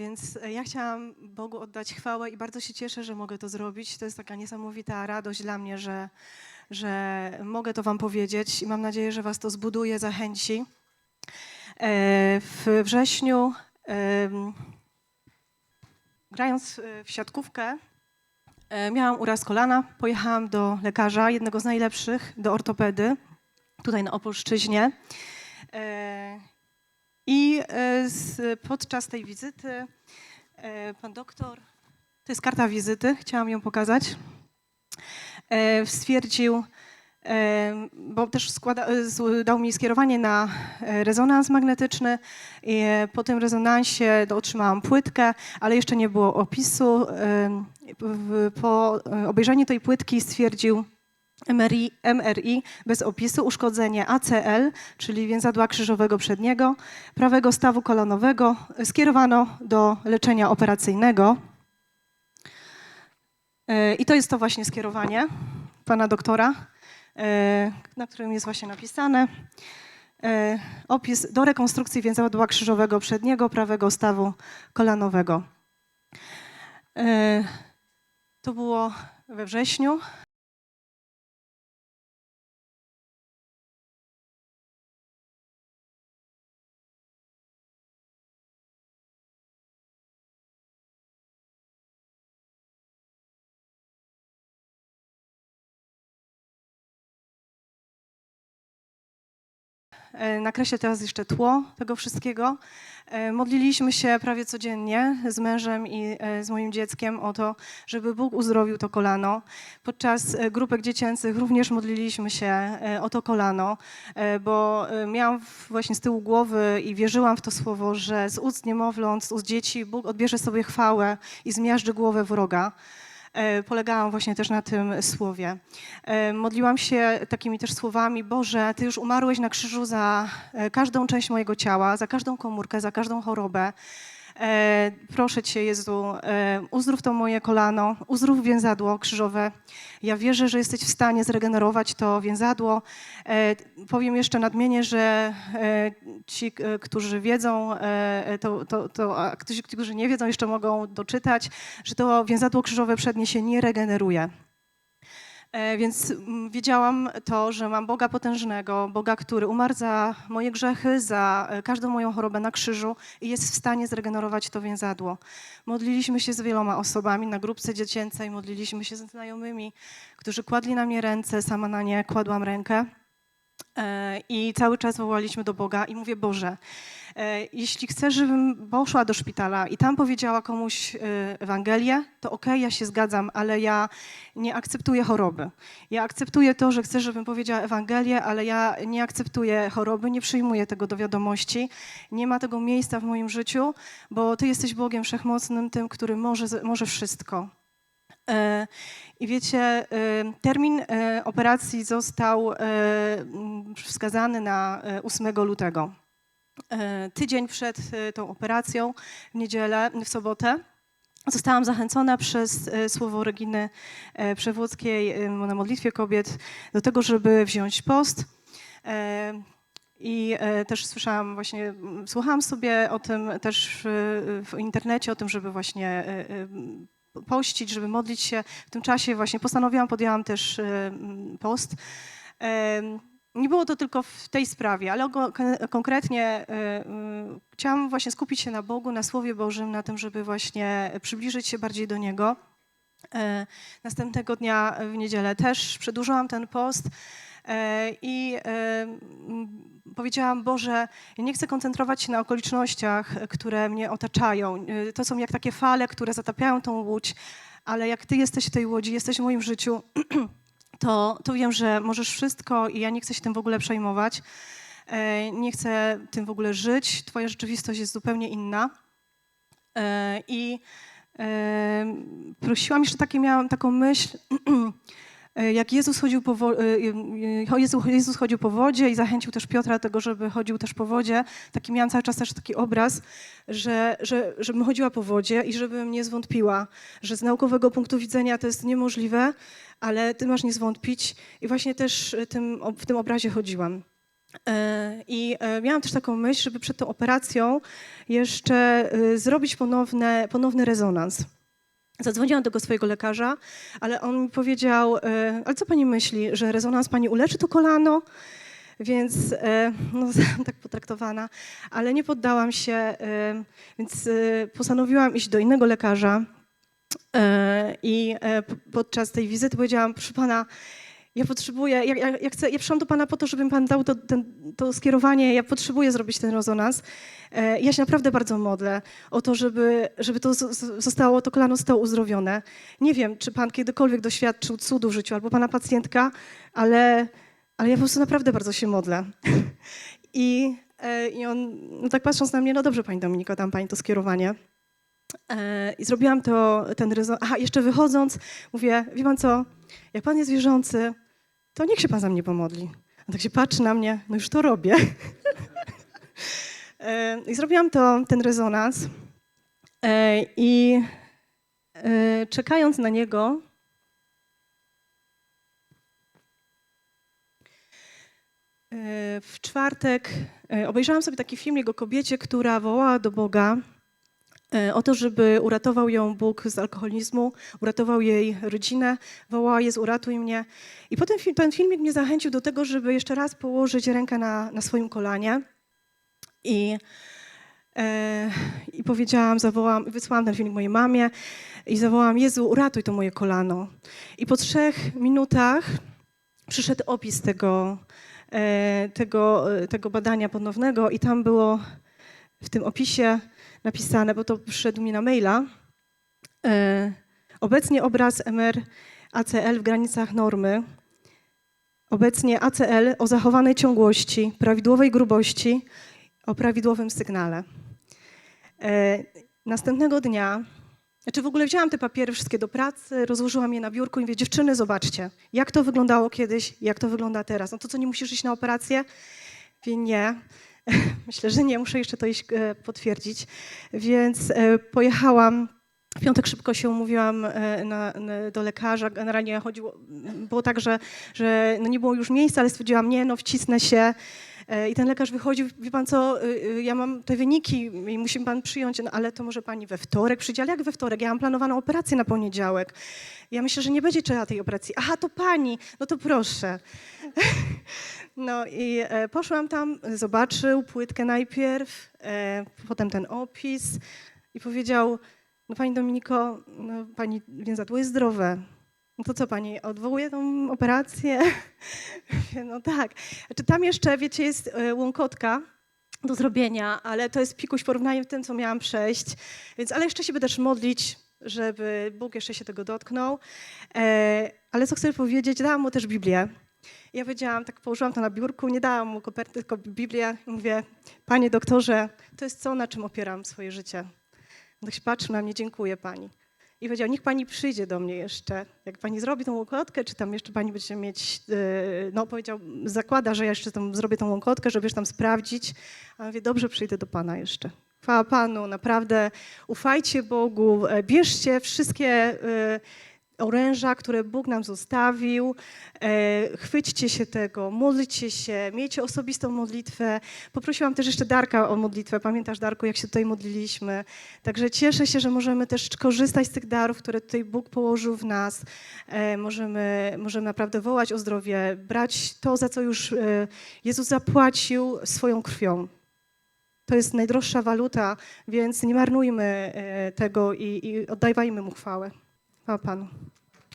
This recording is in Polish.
Więc e, ja chciałam Bogu oddać chwałę i bardzo się cieszę, że mogę to zrobić. To jest taka niesamowita radość dla mnie, że, że mogę to Wam powiedzieć i mam nadzieję, że Was to zbuduje, zachęci. E, W wrześniu, grając e, w siatkówkę, miałam uraz kolana. Pojechałam do lekarza, jednego z najlepszych, do ortopedy, tutaj na Opolszczyźnie. I e, z, podczas tej wizyty e, pan doktor, to jest karta wizyty, chciałam ją pokazać, e, stwierdził, bo też składa, dał mi skierowanie na rezonans magnetyczny po tym rezonansie otrzymałam płytkę, ale jeszcze nie było opisu. Po obejrzeniu tej płytki stwierdził, MRI, MRI bez opisu, uszkodzenie ACL, czyli więzadła krzyżowego przedniego, prawego stawu kolanowego. Skierowano do leczenia operacyjnego. E, I to jest to właśnie skierowanie pana doktora, e, na którym jest właśnie napisane. e, Opis do rekonstrukcji więzadła krzyżowego przedniego, prawego stawu kolanowego. To było we wrześniu. Nakreślę teraz jeszcze tło tego wszystkiego. E, Modliliśmy się prawie codziennie z mężem i e, z moim dzieckiem o to, żeby Bóg uzdrowił to kolano. Podczas e, grupek dziecięcych również modliliśmy się e, o to kolano, e, bo e, miałam właśnie z tyłu głowy i wierzyłam w to słowo, że z ust niemowląt, z ust dzieci Bóg odbierze sobie chwałę i zmiażdży głowę wroga. E, Polegałam właśnie też na tym słowie. E, Modliłam się takimi też słowami: Boże, Ty już umarłeś na krzyżu za e, każdą część mojego ciała, za każdą komórkę, za każdą chorobę. E, Proszę Cię, Jezu, e, uzdrów to moje kolano, uzdrów więzadło krzyżowe. Ja wierzę, że jesteś w stanie zregenerować to więzadło. E, Powiem jeszcze nadmienię, że ci, którzy wiedzą, to, to, to, a którzy, którzy nie wiedzą, jeszcze mogą doczytać, że to więzadło krzyżowe przednie się nie regeneruje. E, Więc mm, wiedziałam to, że mam Boga potężnego, Boga, który umarł za moje grzechy, za e, każdą moją chorobę na krzyżu i jest w stanie zregenerować to więzadło. Modliliśmy się z wieloma osobami na grupce dziecięcej, modliliśmy się ze znajomymi, którzy kładli na mnie ręce, sama na nie kładłam rękę. E, I cały czas wołaliśmy do Boga i mówię, Boże, e, jeśli chcesz, żebym poszła do szpitala i tam powiedziała komuś e, Ewangelię, to okej, ja się zgadzam, ale ja nie akceptuję choroby. Ja akceptuję to, że chcesz, żebym powiedziała Ewangelię, ale ja nie akceptuję choroby, nie przyjmuję tego do wiadomości. Nie ma tego miejsca w moim życiu, bo Ty jesteś Bogiem Wszechmocnym, tym, który może, może wszystko. E, I wiecie, e, termin e, operacji został e, m, wskazany na e, 8 lutego. Tydzień przed tą operacją, w niedzielę, w sobotę, zostałam zachęcona przez słowo Reginy Przewódzkiej na modlitwie kobiet do tego, żeby wziąć post. I też słyszałam właśnie, słuchałam sobie o tym też w, internecie, o tym, żeby właśnie pościć, żeby modlić się. W tym czasie właśnie postanowiłam, podjęłam też m, post. Nie było to tylko w tej sprawie, ale konkretnie e, m, chciałam właśnie skupić się na Bogu, na Słowie Bożym, na tym, żeby właśnie przybliżyć się bardziej do Niego. E, Następnego dnia w niedzielę też przedłużyłam ten post i e, powiedziałam, Boże, ja nie chcę koncentrować się na okolicznościach, które mnie otaczają. E, To są jak takie fale, które zatapiają tą łódź, ale jak Ty jesteś w tej łodzi, jesteś w moim życiu, to, to wiem, że możesz wszystko i ja nie chcę się tym w ogóle przejmować. E, Nie chcę tym w ogóle żyć. Twoja rzeczywistość jest zupełnie inna. E, I e, prosiłam jeszcze takie, miałam taką myśl, e, jak Jezus chodził po, e, e, Jezu- Jezus chodził po wodzie i zachęcił też Piotra do tego, żeby chodził też po wodzie. Taki miałam cały czas też taki obraz, że, że, żebym chodziła po wodzie i żebym nie zwątpiła, że z naukowego punktu widzenia to jest niemożliwe, ale ty masz nie zwątpić. I właśnie też tym, w tym obrazie chodziłam. E, I e, miałam też taką myśl, żeby przed tą operacją jeszcze e, zrobić ponowne, ponowny rezonans. Zadzwoniłam do go swojego lekarza, ale on mi powiedział, e, ale co pani myśli, że rezonans pani uleczy to kolano? Więc e, no, tak potraktowana, ale nie poddałam się, e, więc postanowiłam iść do innego lekarza. I podczas tej wizyty powiedziałam, proszę pana, ja potrzebuję, ja, ja, ja, chcę, ja przyszłam do pana po to, żeby mi pan dał to, ten, to skierowanie, ja potrzebuję zrobić ten rezonans. E, Ja się naprawdę bardzo modlę o to, żeby, żeby to zostało, to kolano zostało uzdrowione. Nie wiem, czy pan kiedykolwiek doświadczył cudu w życiu, albo pana pacjentka, ale, ale ja po prostu naprawdę bardzo się modlę. I, e, i on, no tak patrząc na mnie, no dobrze pani Dominiko, dam pani to skierowanie. E, I zrobiłam to, ten rezonans. Aha, jeszcze wychodząc, mówię, wie pan co, jak pan jest wierzący, to niech się pan za mnie pomodli. On tak się patrzy na mnie, no już to robię. E, I zrobiłam to, ten rezonans. E, I czekając na niego, w czwartek obejrzałam sobie taki film jego kobiecie, która wołała do Boga o to, żeby uratował ją Bóg z alkoholizmu, uratował jej rodzinę, wołała Jezu, uratuj mnie. I potem ten filmik mnie zachęcił do tego, żeby jeszcze raz położyć rękę na, na swoim kolanie. I, e, I powiedziałam, zawołałam, wysłałam ten filmik mojej mamie i zawołałam, Jezu, uratuj to moje kolano. I po trzech minutach przyszedł opis tego, e, tego, e, tego badania ponownego i tam było w tym opisie napisane, bo to przyszedł mi na maila, e, obecnie obraz MR ACL w granicach normy, obecnie ACL o zachowanej ciągłości, prawidłowej grubości, o prawidłowym sygnale. E, następnego dnia, znaczy w ogóle wzięłam te papiery wszystkie do pracy, rozłożyłam je na biurku i mówię, dziewczyny, zobaczcie, jak to wyglądało kiedyś, jak to wygląda teraz. No to co, nie musisz iść na operację? Mówię, nie. Myślę, że nie, muszę jeszcze to iść e, potwierdzić. Więc e, pojechałam. W piątek szybko się umówiłam e, na, na, do lekarza. Generalnie chodziło, było tak, że, że no nie było już miejsca, ale stwierdziłam, nie, no wcisnę się. E, I ten lekarz wychodził, wie pan co, y, y, ja mam te wyniki i musi pan przyjąć, no ale to może pani we wtorek przyjdzie, ale jak we wtorek? Ja mam planowaną operację na poniedziałek. Ja myślę, że nie będzie trzeba tej operacji. Aha, to pani, no to proszę. No i e, poszłam tam, zobaczył płytkę najpierw, e, potem ten opis i powiedział, no pani Dominiko, no, pani więzadło jest zdrowe. No to co pani, odwołuje tą operację? No tak. Znaczy tam jeszcze, wiecie, jest e, łąkotka do zrobienia, ale to jest pikuś z tym, co miałam przejść. Więc, ale jeszcze się będę też modlić, żeby Bóg jeszcze się tego dotknął. E, ale co chcę powiedzieć, dałam mu też Biblię. Ja powiedziałam, tak położyłam to na biurku, nie dałam mu koperty, tylko Biblię. I mówię, panie doktorze, to jest to, na czym opieram swoje życie. On tak się patrzy na mnie, dziękuję pani. I powiedział, niech pani przyjdzie do mnie jeszcze. Jak pani zrobi tą łąkotkę, czy tam jeszcze pani będzie mieć, yy, no powiedział, zakłada, że ja jeszcze tam zrobię tą łąkotkę, żeby już tam sprawdzić. A mówię, dobrze, przyjdę do pana jeszcze. Chwała Panu, naprawdę ufajcie Bogu, e, bierzcie wszystkie e, oręża, które Bóg nam zostawił, e, chwyćcie się tego, módlcie się, miejcie osobistą modlitwę. Poprosiłam też jeszcze Darka o modlitwę. Pamiętasz, Darku, jak się tutaj modliliśmy? Także cieszę się, że możemy też korzystać z tych darów, które tutaj Bóg położył w nas. E, możemy, możemy naprawdę wołać o zdrowie, brać to, za co już e, Jezus zapłacił swoją krwią. To jest najdroższa waluta, więc nie marnujmy tego i, i oddawajmy Mu chwałę. Chwała Panu.